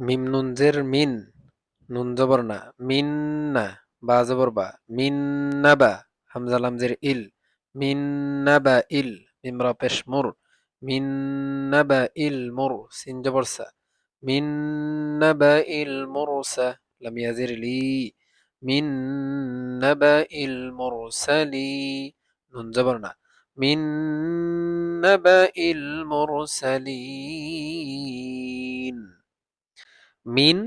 মিম নুন জের মিন নুন জবর না মিন না বা জবর বা মিন না বা হামজা লাম জের ইল মিন না বা ইল মিম রা পেশ মুর মিন না বা ইল মুর সিন জবর সা মিন না বা ইল মুরসা লাম ইয়াজির লি মিন না বা ইল মুরসালি নুন জবর না মিন না বা ইল মুরসালিন মিন,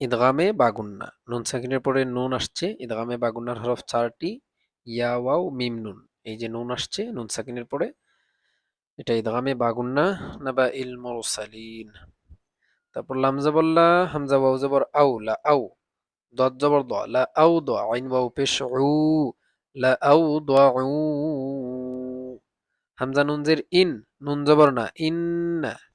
ইদগামে বাগুন্না। নুন সাকিনের পরে নুন আসছে, ইদগামে বাগুন্নার হরফ চারটি, ইয়া, ওয়াও, মিম, নুন। এই যে নুন আসছে, নুন সাকিনের পরে এটা ইদগামে বাগুন্না না বা ইল মুরসালিন। তারপর লাম জবর লা, হামজা ওয়াও জবর আউ লা আউ দদ জবর দ, লা আউ দ, আইন ওয়াও পেশ উ, লা আউ দ উ হামজা নুন জের ইন, নুন জবর না, ইন সা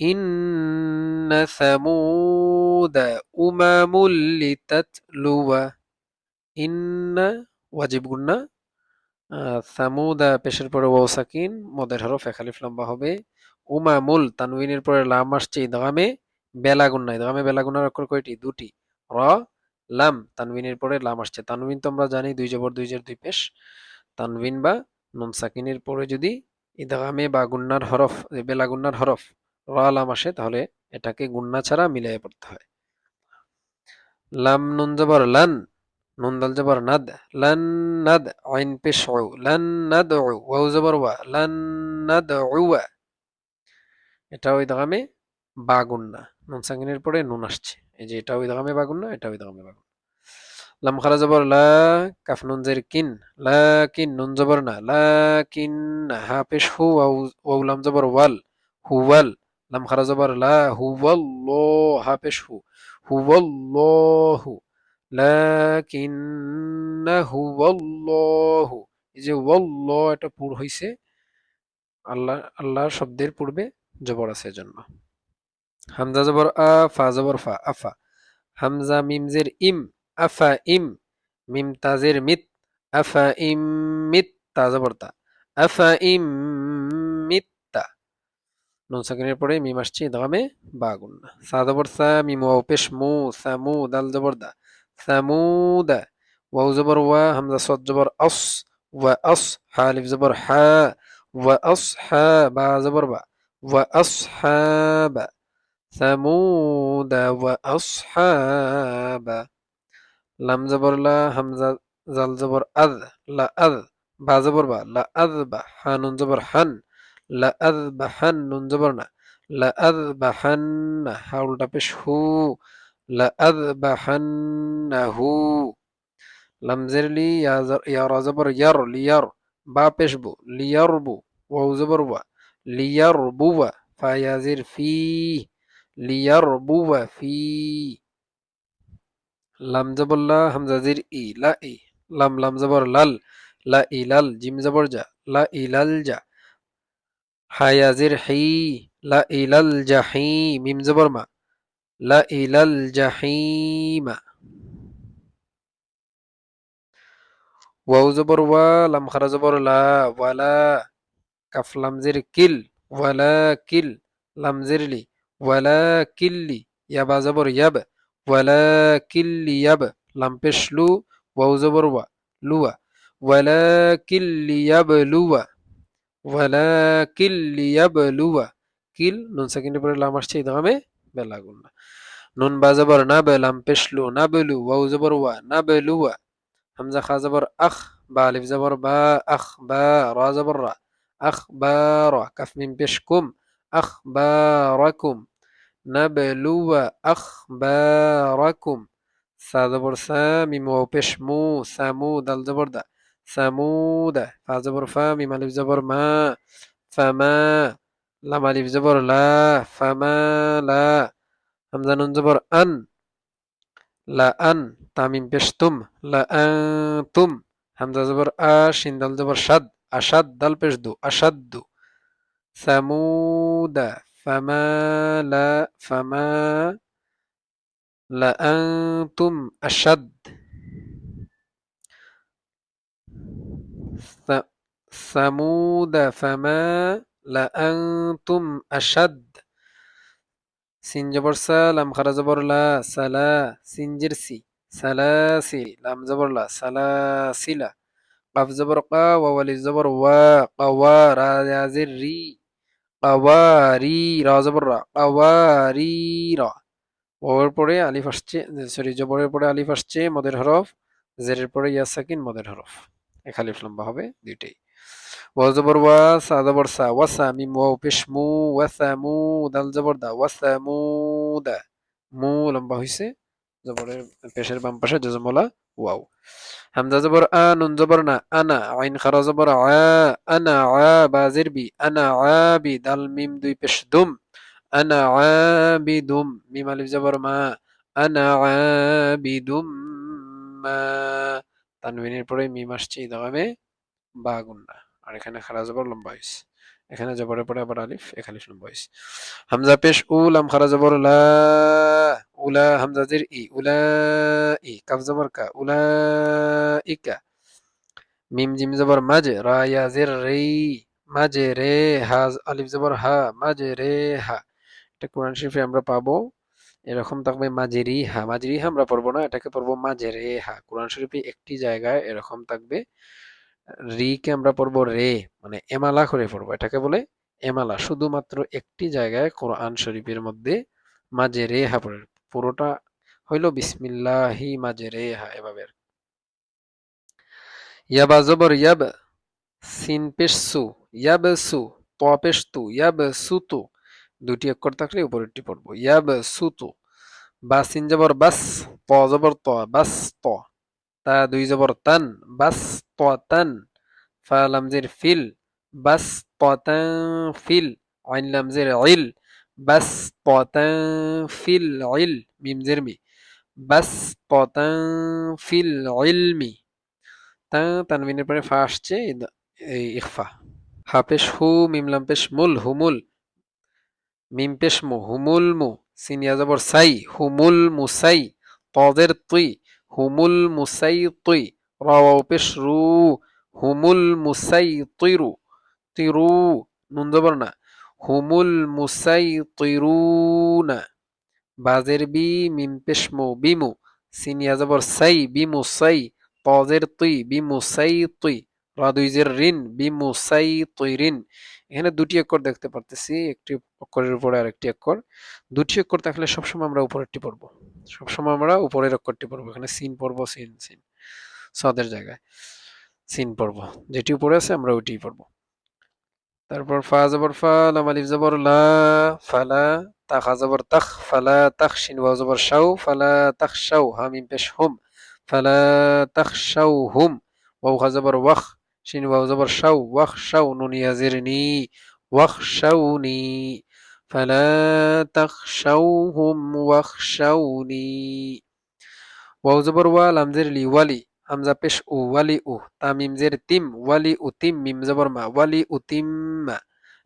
ইন্ন সামুদ উমামুল লিতাতলুয়া ইন্ন ওয়াজিব গুন্না সামুদা পেশের পরে ওয়াও সাকিন, মদের হরফ এ একালিফ লম্বা হবে। উমামুল তানউইনের পরে লাম আসছে ইদগামে বেলাগুন্না ইদগামে বেলাগুন্নার অক্ষর কয়টি? দুটি। র, লাম তানবিনের পরে লাম আসছে। তানবিন তো আমরা জানি, দুই জবর, দুই জের, দুই পেশ। তানবিন বা নুন সাকিনের পরে যদি ইদগামে বা গুন্নার হরফ বেলাগুন্নার হরফ র আসে তাহলে এটাকে গুন্না ছাড়া মিলিয়ে পড়তে হয়। লাম নুন জবর লান, নুন দাল জবর নাদ, লান নাদ আইন পেশ লান নাদ ওয়াও জবর ওয়া, লান নাদ উয়া এটাও ইদগামে বা গুন্না, নুন সাকিনের পরে নুন আসছে। এই যে এটাও ইদগামে বা গুন্না এটাও ইদগামে বা গুন্না। লাম খারা জবর লা, কাফ নুন জের কিন, লা কিন নুন জবর না, লা কিন হা পেশ হু, ওয়াও লাম জবর ওয়াল হুয়াল লাম খারা জবর লা হুয়াল্লাহ হা পেশ হু হুয়াল্লাহু লাকিন্না হুয়াল্লাহু এই যে ওয়াল্লাহ এটা পুর হইছে আল্লাহ আল্লাহর শব্দের পূর্বে জবর আছে এজন্য। হামজা জবর আ, ফা জবর ফা, আফা। হামজা মিম জের ইম, আফা ইম মিম তাজের মিত, আফা ইম মিত, তা জবর তা। আফা ইম নুন সাকিনের পরে মিম আসছে ইদগামে বা গুন্না সা জবর সা মিম ওয়াও মু, সা মু দাল জবর দা সামুদা ওয়াও জবর ওয়া, হামজা সদ জবর আস, ওয়া আস হালিফ জবর হা, ওয়া আস হা বা জবর বা, ওয়া আস হা বা সামুদা ওয়া আস হা বা। লাম জবর লা, হামজা জাল জবর আদ, লা আদ বা জবর বা, লা আদ বা হানুন জবর হান লা আদ বা হান নুন জবর না লা আদ বা হান হা উল্টা পেশ হু লা আদ বা হান হু লাম জের লি ইয়া রা জবর ইয়ার লিয়ার বা পেশ বু লিয়ার বু ওয়াও জবর ওয়া লিয়ার বুয়া ফা ইয়াজির ফি লিয়ার বুয়া ফি লাম জবর লা হামজা জির ই লা ই লাম লাম জবর লাল লা ইলাল জিম জবর যা লা ইলাল যা হায়া জির হি লা ইলাল জাহি মিম জবর মা, লা ইলাল জাহিমা। ওয়াও জবর ওয়া, লাম খারা জবর লা ওয়ালা কাফ লাম জির কিল ওয়ালা কিল লাম জির লি ওয়ালা কিল্লি ইয়াবা জবর ইয়াব ওয়ালা কিল্লি ইয়াব লাম লু, ওয়াও জবর ওয়া, লুয়া ওয়ালা কিল্লি ইয়াব লুয়া। ওয়ালা কিল্লি ইয়াব লুয়া কিল, নুন সেকেন্ডের পরে লাম আসছে ইদগামে বেলা গুন্না নুন বা জবর না বে লাম পেশ লু না বেলু ওয়াও জবর ওয়া না বেলুয়া হামজা খা জবর আখ, বা আলিফ জবর বা আখ বা রা জবর রা। আখ বা রা, কাফ মিম পেশ কুম, আখ বা রাকুম নাবলুয়া আখ বা রাকুম সা জবর সা, মিম ওয়াও পেশ মু সামু দাল জবর দা। ثمود فزبر فم ألف زبر ما فما لام ألف زبر لا فما لا همزة نون زبر أن لا أن تاميم بشتم لا أنتم همزة زبر أ شين دال زبر شد أشد دل بيش دو أشد ثمود فما لا فما لأنتم أشد ثمود فما لأنتم أشد সিন জবর সা লাম খারা জবর লা সালা সিনজিরসি সালাসি লাম জবর লা সালাসিলা কাফ জবর কা ওয়া ওয়ালি জবর ওয়া কাওয়া রা ইয়াজির রি কাওয়ারি রা জবর রা কাওয়ারি রা ওয়ার পরে আলিফ আসছে সরি জবরের পরে আলিফ আসছে মদের হরফ জেরের পরে ইয়া সাকিন মদের হরফ আলিফ লম্বা হবে দুইটাই। ওয়া জবর ওয়া সা ওয়াসা, মিম ওয়াও পেশ মু, ওয়াসা মু, দাল জবর দা, ওয়াসা মু দা। মু লম্বা হইছে, জবরের পেশের বাম পাশে জজমলা, ওয়াও। হামজা জবর আ, নুন জবর না, আনা, আইন খারা জবর আ, আনা, আ বাজির বি, আনা আবি দাল, মিম দুই পেশ দুম। আনা আবিদুম মিম আলিফ জবর মা, আনা আবিদুম মা। তানবিনের পরে মিম আসছে ইদগামে বা গুন্না আর এখানে খারা জবর লম্বা হয়েছে এখানে জবরের পরে আবার আলিফ আলিফ লম্বা হয়েছে হামজা পেশ উল আম খারা জবর লা, উলা, হামজা জির ই, উলা ই, কাফ জবর কা, উলা ইকা মিম জিম জবর মাঝে রা ইয়া জির রি মাঝে রে হা, আলিফ জবর হা মাঝে রে হা। এটা কোরআন শরীফে আমরা পাবো এরকম থাকবে মাঝেরি হা মাঝেরি হা আমরা পড়ব না, এটাকে পড়ব মাঝেরে হা, কোরআন শরীফে একটি জায়গায় এরকম থাকবে রিকে আমরা পড়ব রে মানে এমালা করে পড়ব, এটাকে বলে এমালা, শুধুমাত্র একটি জায়গায় কোরআন শরীফের মধ্যে মাঝে রে হা পড়ে, পুরোটা হইল বিসমিল্লাহি মাঝে রে হা, এভাবে ইয়াবা জবর ইয়াব সিন পেশ সু ইয়াব সু পেশ তু ইয়াব সুতু দুটি অক্ষর থাকলে উপরেরটি পড়ব, ইয়াব সুতু বা সিন জবর, বাস ত জবর ত, বাস ত। তা দুই জবর তান, বাস ত তান। ফা লামজের ফিল, বাস ত ফিল। আইন লামজের ইল, বাস ত ফিল ইল, মিম জের মি। বাস ত ফিল ইলমি তা তানবিনের পরে ফা আসছে এই ইখফা। হাফেশ হু মিমলাম পেশ মুল হুমুল মিম পেশ মু হুমুল মু। সিনিয়া জবর সাই হুমুল মুসাই তদের তুই, হুমুল মুসাই তুই পেশ রু হুমুল মুসাই তুইরু তিরু নুন জবর না, হুমুল মুসাই তুইরুনা বাজের বি মিম পেশমু বিমু সিনিয়া জবর সাই বিমু সাই তজের তুই, বিমু সাই তুই রাদুইজের রিন বিমু সাই তুই রিন এখানে দুটি অক্ষর দেখতে পারতেছি, একটি অক্ষরের উপরে আর একটি অক্ষর। দুটি অক্ষর থাকলে সবসময় আমরা উপরেরটি পড়ব। সবসময় আমরা উপরের অক্ষরটি পড়ব। এখানে সিন পড়ব, সিন সিন। সদের জায়গায় সিন পড়ব। যেটি উপরে আছে, আমরা ওইটি পড়ব। তারপর ফা জবর ফা, লাম আলিফ জবর, লা ফালা তাখা জবর, তাখ ফালা তাখ, শিন, ওয়াও জবর শাও ফালা তাখ শাও হামিম পেশ, হুম ফালা তাখ শাও হুম ওয়াও খা জবর, ওয়াখ শিন ওয়াও জবর শাও ওয়াখ শাও নুন ইয়াজিরনি ওয়াখ শাউনি ফালা তাখ শাওহুম ওয়াখ শাউনি ওয়াও জবর ওয়া লাম জের লি ওয়ালি হামজা পেশ উ ওয়ালি উ তামিম জের তিম ওয়ালি উতিম মিম জবর মা ওয়ালি উতিম্মা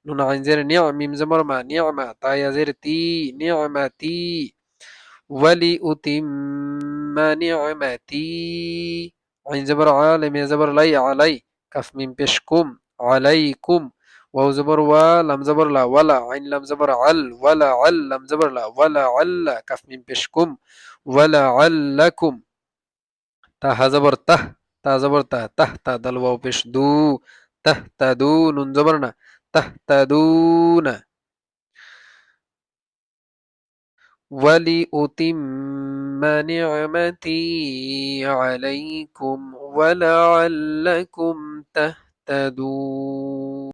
নুন আইন জের নিয়া মিম জবর মা নিয়ামা তায়া জের তি নিয়ামাতি ওয়ালি উতিম্মা নিয়ামাতি আইন জবর আলাম জবর লাই আলাই কাফ মিম পেশ কুম আলাইকুম ওয়াও জবর ওয়া লাম জবর লা ওয়ালা আইন লাম জবর আল ওয়ালা আল লাম জবর লা ওয়ালা আল্লা কাফ মিম পেশ কুম ওয়ালা আল্লাকুম তাহা জবর তাহ তা জবর তা তাহ তা দাল ওয়াও পেশ দু তাহ তা দু নুন জবর না তাহ তা দু না ولأتم نعمتي عليكم ولعلكم تهتدون.